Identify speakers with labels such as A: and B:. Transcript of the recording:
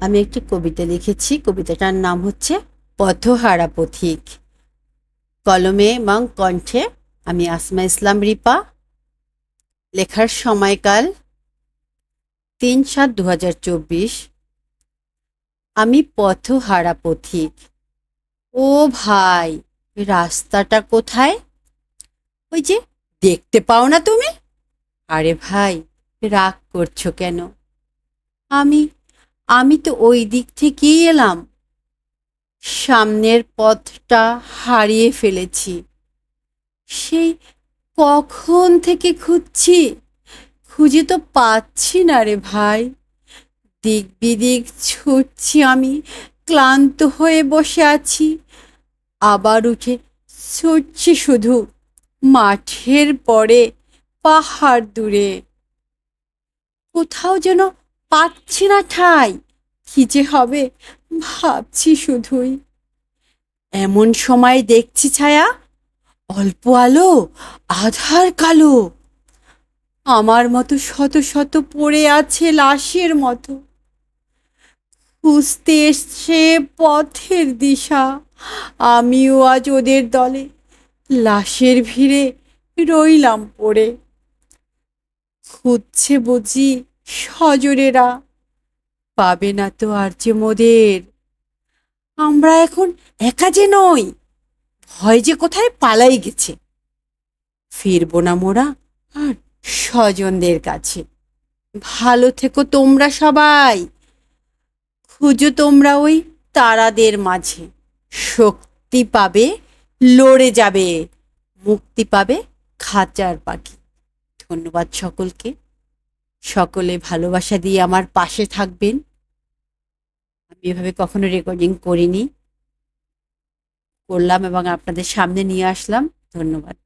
A: আমি একটি কবিতা লিখেছি। কবিতাটার নাম হচ্ছে পথহারা পথিক। কলমে এবং কণ্ঠে আমি আসমা ইসলাম রিপা। লেখার সময়কাল তিন সাত দু আমি পথহারা পথিক। ও ভাই, রাস্তাটা কোথায়? ওই যে দেখতে পাও না তুমি? আরে ভাই, রাগ করছ কেন? আমি আমি তো ওই দিক থেকেই এলাম। সামনের পথটা হারিয়ে ফেলেছি। সেই কখন থেকে খুঁজছি? খুঁজে তো পাচ্ছি না রে ভাই। দিক বিদিক ছুটছি আমি, ক্লান্ত হয়ে বসে আছি। আবার উঠে ছুটছি শুধু মাঠের পরে, পাহাড় দূরে। কোথাও যেন পাচ্ছি না ঠাই। কি যে হবে, ভাবছি শুধুই। এমন সময় দেখছি ছায়া, অল্প আলো, আধার কালো। আমার মতো শত শত পড়ে আছে লাশের মতো। খুঁজতে এসছে পথের দিশা। আমিও আজ ওদের দলে লাশের ভিড়ে রইলাম পড়ে। খুঁজছে বুঝি সজরেরা, পাবে না তো আর যে মোদের। আমরা এখন একা যে নই, ভয় যে কোথায় পালাই গেছে। ফিরবো না মোরা আর স্বজনদের কাছে। ভালো থেকো তোমরা সবাই, খুঁজো তোমরা ওই তারাদের মাঝে। শক্তি পাবে, লড়ে যাবে, মুক্তি পাবে খাঁচার পাখি। ধন্যবাদ সকলকে। সকলে ভালোবাসা দিয়ে আমার পাশে থাকবেন। আমি এভাবে কখনো রেকর্ডিং করিনি। করলাম এবং আপনাদের সামনে নিয়ে আসলাম। ধন্যবাদ।